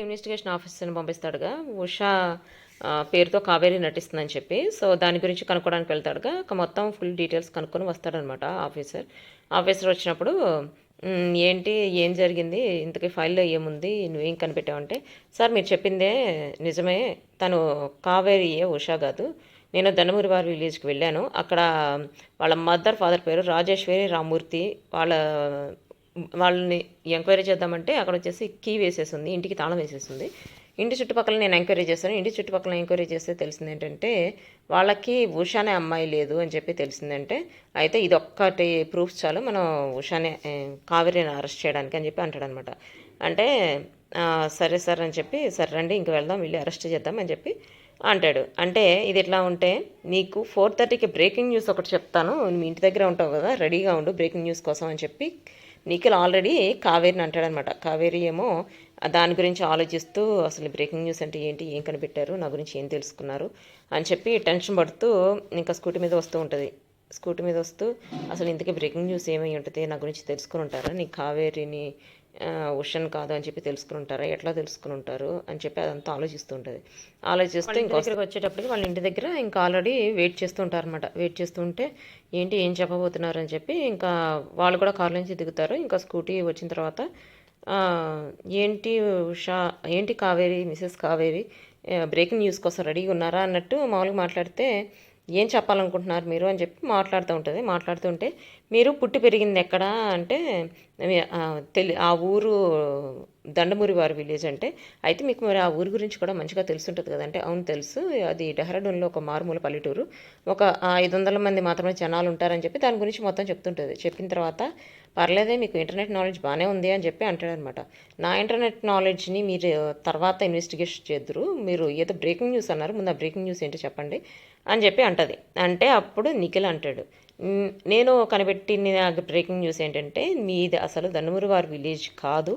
Investigation ఆఫీసర్ని పంపిస్తాడుగా. ఉషా పేరుతో కావేరి నటిస్తుందని చెప్పి. సో దాని గురించి కనుక్కోవడానికి వెళ్తాడుగా. మొత్తం ఫుల్ డీటెయిల్స్ కనుక్కొని వస్తాడనమాట ఆఫీసర్. ఆఫీసర్ వచ్చినప్పుడు ఏంటి? ఏం జరిగింది? ఇంతకీ ఫైల్లో ఏముంది? నువ్వేం కనిపెట్టావంటే సార్ మీరు చెప్పిందే నిజమే. తను కావేరియే ఉషా కాదు. నేను ధనమూరి వారి విలేజ్కి వెళ్ళాను. అక్కడ వాళ్ళ మదర్ ఫాదర్ పేరు రాజేశ్వరి రామూర్తి. వాళ్ళ వాళ్ళని ఎంక్వైరీ చేద్దామంటే అక్కడ వచ్చేసి కీ వేసేసింది ఇంటికి తాళం వేసేసింది ఇంటి చుట్టుపక్కల నేను ఎంక్వైరీ చేశాను ఇంటి చుట్టుపక్కల ఎంక్వైరీ చేస్తే తెలిసింది ఏంటంటే వాళ్ళకి ఉషానే అమ్మాయి లేదు అని చెప్పి తెలిసిందంటే అయితే ఇది ఒక్కటి ప్రూఫ్ చాలు మనం ఉషానే కావేరీని కావేరిని అరెస్ట్ చేయడానికి అని చెప్పి అంటాడనమాట. అంటే సరే సార్ అని చెప్పి సరే రండి ఇంక వెళ్దాం వెళ్ళి అరెస్ట్ చేద్దాం అని చెప్పి అంటాడు. అంటే ఇది ఎట్లా ఉంటే నీకు ఫోర్ థర్టీకి బ్రేకింగ్ న్యూస్ ఒకటి చెప్తాను మీ ఇంటి దగ్గర ఉంటావు కదా రెడీగా ఉండు బ్రేకింగ్ న్యూస్ కోసం అని చెప్పి నిఖిల్ ఆల్రెడీ కావేరిని అంటాడనమాట. కావేరి ఏమో దాని గురించి ఆలోచిస్తూ అసలు బ్రేకింగ్ న్యూస్ అంటే ఏంటి ఏం కనిపెట్టారు నా గురించి ఏం తెలుసుకున్నారు అని చెప్పి టెన్షన్ పడుతూ ఇంకా స్కూటీ మీద వస్తూ ఉంటుంది. స్కూటీ మీద వస్తూ అసలు ఇంతకీ బ్రేకింగ్ న్యూస్ ఏమై ఉంటుంది నా గురించి తెలుసుకుని ఉంటారా? నీ కావేరిని ఉషన్ కాదు అని చెప్పి తెలుసుకుని ఉంటారా ఎట్లా తెలుసుకుని ఉంటారు అని చెప్పి అదంతా ఆలోచిస్తూ ఉంటుంది. ఆలోచిస్తూ ఇంకా దగ్గరికి వచ్చేటప్పటికి వాళ్ళ ఇంటి దగ్గర ఇంకా ఆల్రెడీ వెయిట్ చేస్తూ ఉంటారు అనమాట వెయిట్ చేస్తుంటే ఏంటి ఏం చెప్పబోతున్నారు అని చెప్పి ఇంకా వాళ్ళు కూడా కార్ నుంచి దిగుతారు. ఇంకా స్కూటీ వచ్చిన తర్వాత ఏంటి ఉషా ఏంటి Kaveri Mrs Kaveri breaking news కోసం రెడీగా ఉన్నారా అన్నట్టు మామూలుగా మాట్లాడితే ఏం చెప్పాలనుకుంటున్నారు మీరు అని చెప్పి మాట్లాడుతూ ఉంటుంది. మాట్లాడుతుంటే మీరు పుట్టి పెరిగింది ఎక్కడ అంటే తెలి ఆ ఊరు దండమూరి వారి విలేజ్ అంటే అయితే మీకు మరి ఆ ఊరి గురించి కూడా మంచిగా తెలుసుంటుంది కదంటే అవును తెలుసు అది డెహ్రాడూన్లో ఒక మారుమూల పల్లెటూరు. ఒక ఐదు వందల మంది మాత్రమే జనాలు ఉంటారని చెప్పి దాని గురించి మొత్తం చెప్తుంటుంది. చెప్పిన తర్వాత పర్లేదే మీకు ఇంటర్నెట్ నాలెడ్జ్ బాగానే ఉంది అని చెప్పి అంటాడనమాట. నా ఇంటర్నెట్ నాలెడ్జ్ని మీరు తర్వాత ఇన్వెస్టిగేషన్ చేద్దరు మీరు ఏదో బ్రేకింగ్ న్యూస్ అన్నారు ముందు ఆ బ్రేకింగ్ న్యూస్ ఏంటో చెప్పండి అని చెప్పి అంటది. అంటే అప్పుడు నిఖిల్ అంటాడు నేను కనిపెట్టిన బ్రేకింగ్ న్యూస్ ఏంటంటే మీది అసలు ధనుమూరి వారి విలేజ్ కాదు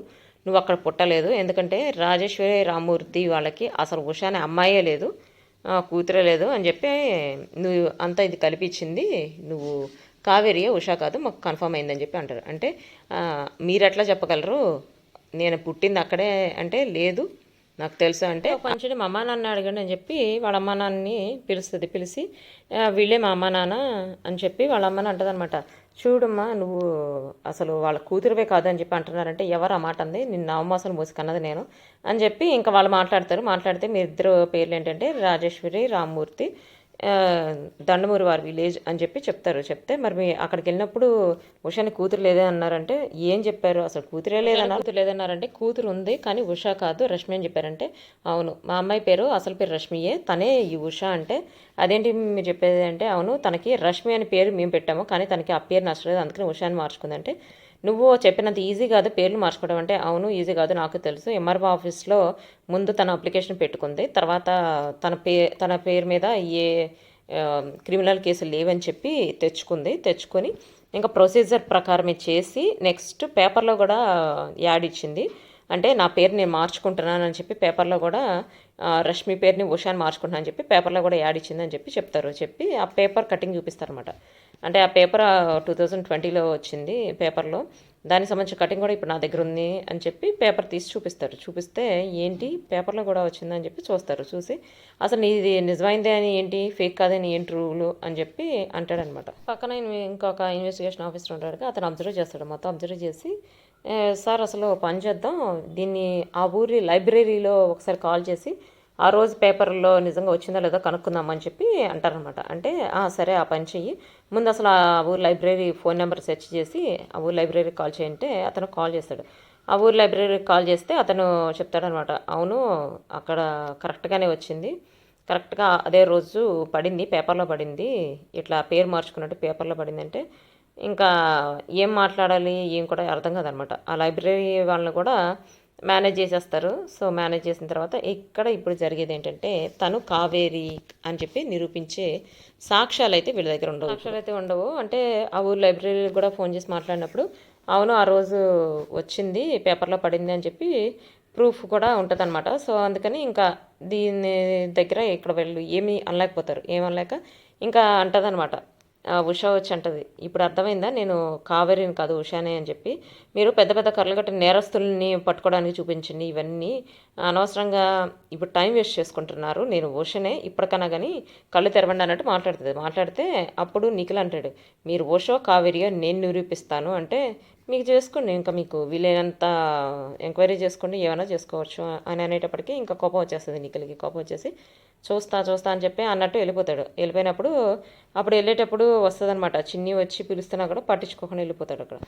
నువ్వు అక్కడ పుట్టలేదు ఎందుకంటే రాజేశ్వరి రామూర్తి వాళ్ళకి అసలు ఉషా అనే అమ్మాయే లేదు కూతురే లేదు అని చెప్పి నువ్వు అంతా ఇది కల్పించింది నువ్వు కావేరియే ఉషా కాదు మాకు కన్ఫర్మ్ అయిందని చెప్పి అంటారు. అంటే మీరు ఎట్లా చెప్పగలరు? నేను పుట్టింది అక్కడే అంటే లేదు. నాకు తెలుసు అంటే కొంచెం మా అమ్మా నాన్న అడగండి అని చెప్పి వాళ్ళ అమ్మా నాన్నని పిలుస్తుంది పిలిచి వీళ్ళే మా అమ్మా నాన్న అని చెప్పి వాళ్ళ అమ్మని అంటదనమాట చూడమ్మా నువ్వు అసలు వాళ్ళ కూతురువే కాదు అని చెప్పి అంటున్నారంటే ఎవరు ఆ మాట అంది? నిన్న నవమాసాలు మోసుకన్నది నేను అని చెప్పి ఇంకా వాళ్ళు మాట్లాడతారు. మాట్లాడితే మీ ఇద్దరు పేర్లు ఏంటంటే రాజేశ్వరి రామ్మూర్తి దండమూరి వారి విలేజ్ అని చెప్పి చెప్తారు. చెప్తే మరి మీ అక్కడికి వెళ్ళినప్పుడు ఉషాని కూతురు లేదే అన్నారంటే ఏం చెప్పారు? అసలు కూతురే లేదన్నారు. కూతురు లేదన్నారంటే కూతురు ఉంది కానీ ఉషా కాదు రష్మి అని చెప్పారంటే అవును. మా అమ్మాయి పేరు అసలు పేరు రష్మియే. తనే ఈ ఉషా అంటే అదేంటి మీరు చెప్పేది అంటే అవును తనకి రష్మి అని పేరు మేము పెట్టాము కానీ తనకి ఆ పేరు నచ్చలేదు. అందుకని ఉషా అని మార్చుకుందంటే నువ్వు చెప్పినంత ఈజీ కాదు పేర్లు మార్చుకోవడం అంటే అవును ఈజీ కాదు నాకు తెలుసు. ఎంఆర్ఓ ఆఫీస్లో ముందు తన అప్లికేషన్ పెట్టుకుంది. తర్వాత తన పే తన పేరు మీద ఏ క్రిమినల్ కేసులు లేవని చెప్పి తెచ్చుకుంది. తెచ్చుకొని ఇంకా ప్రొసీజర్ ప్రకారమే చేసి నెక్స్ట్ పేపర్లో కూడా యాడ్ ఇచ్చింది. అంటే నా పేరు నేను మార్చుకుంటున్నానని చెప్పి పేపర్లో కూడా రష్మి పేరుని ఉషాని మార్చుకుంటున్నానని అని చెప్పి పేపర్లో కూడా యాడ్ ఇచ్చిందని చెప్పి చెప్తారు. చెప్పి ఆ పేపర్ కటింగ్ చూపిస్తారన్నమాట. అంటే ఆ పేపర్ టూ థౌజండ్ ట్వంటీలో వచ్చింది పేపర్లో. దానికి సంబంధించిన కటింగ్ కూడా ఇప్పుడు నా దగ్గర ఉంది అని చెప్పి పేపర్ తీసి చూపిస్తారు. చూపిస్తే ఏంటి? పేపర్లో కూడా వచ్చిందని చెప్పి చూస్తారు. చూసి అసలు నీది నిజమైందే అని ఏంటి? ఫేక్ కాదని ఏంటి రూలు అని చెప్పి అంటాడనమాట. పక్కన ఇంకొక ఇన్వెస్టిగేషన్ ఆఫీసర్ ఉంటాడు అతను అబ్జర్వ్ చేస్తాడు. మొత్తం అబ్జర్వ్ చేసి సార్ అసలు పని చేద్దాం. దీన్ని ఆ ఊరి లైబ్రరీలో ఒకసారి కాల్ చేసి ఆ రోజు పేపర్లో నిజంగా వచ్చిందో లేదో కనుక్కుందామని చెప్పి అంటారనమాట. అంటే సరే ఆ పని చెయ్యి. ముందు అసలు ఆ ఊరు లైబ్రరీ ఫోన్ నెంబర్ సెర్చ్ చేసి ఆ ఊరు లైబ్రరీకి కాల్ చేయంటే అతను కాల్ చేస్తాడు. ఆ ఊరు లైబ్రరీకి కాల్ చేస్తే అతను చెప్తాడనమాట. అవును అక్కడ కరెక్ట్గానే వచ్చింది. కరెక్ట్గా అదే రోజు పడింది పేపర్లో పడింది. ఇట్లా పేరు మార్చుకున్నట్టు పేపర్లో పడిందంటే ఇంకా ఏం మాట్లాడాలి ఏం కూడా అర్థం కాదనమాట. ఆ లైబ్రరీ వాళ్ళని కూడా మేనేజ్ చేసేస్తారు. సో మేనేజ్ చేసిన తర్వాత ఇక్కడ ఇప్పుడు జరిగేది ఏంటంటే తను కావేరి అని చెప్పి నిరూపించే సాక్ష్యాలు అయితే వీళ్ళ దగ్గర ఉండవు. సాక్ష్యాలు అయితే ఉండవు. అంటే ఆ ఊరు లైబ్రరీ కూడా ఫోన్ చేసి మాట్లాడినప్పుడు అవును ఆ రోజు వచ్చింది పేపర్లో పడింది అని చెప్పి ప్రూఫ్ కూడా ఉంటుందన్నమాట. సో అందుకని ఇంకా దీని దగ్గర ఇక్కడ వెళ్ళు ఏమీ అనలేకపోతారు. ఏమనలేక ఇంకా అంటదనమాట ఉష వచ్చి అంటది ఇప్పుడు అర్థమైందా? నేను కావేరిని కాదు ఉషానే అని చెప్పి. మీరు పెద్ద పెద్ద కర్రలు కట్టిన నేరస్తుల్ని పట్టుకోవడానికి చూపించండి ఇవన్నీ అనవసరంగా ఇప్పుడు టైం వేస్ట్ చేసుకుంటున్నారు. నేను ఓషనే ఇప్పటికన్నా కానీ కళ్ళు తెరవండి అన్నట్టు మాట్లాడుతుంది. మాట్లాడితే అప్పుడు నిఖిల్ అంటాడు మీరు ఓషో కావేరియో నేను నిరూపిస్తాను అంటే మీకు చేసుకోండి ఇంకా మీకు వీలైనంత ఎంక్వైరీ చేసుకోండి ఏమైనా చేసుకోవచ్చు అని అనేటప్పటికీ ఇంకా కోపం వచ్చేస్తుంది నిఖిల్కి. కోపం వచ్చేసి చూస్తా చూస్తా అని చెప్పి అన్నట్టు వెళ్ళిపోతాడు. వెళ్ళిపోయినప్పుడు అప్పుడు వెళ్ళేటప్పుడు వస్తుందన్నమాట. చిన్ని వచ్చి పిలుస్తున్నా కూడా పట్టించుకోకుండా వెళ్ళిపోతాడు అక్కడ.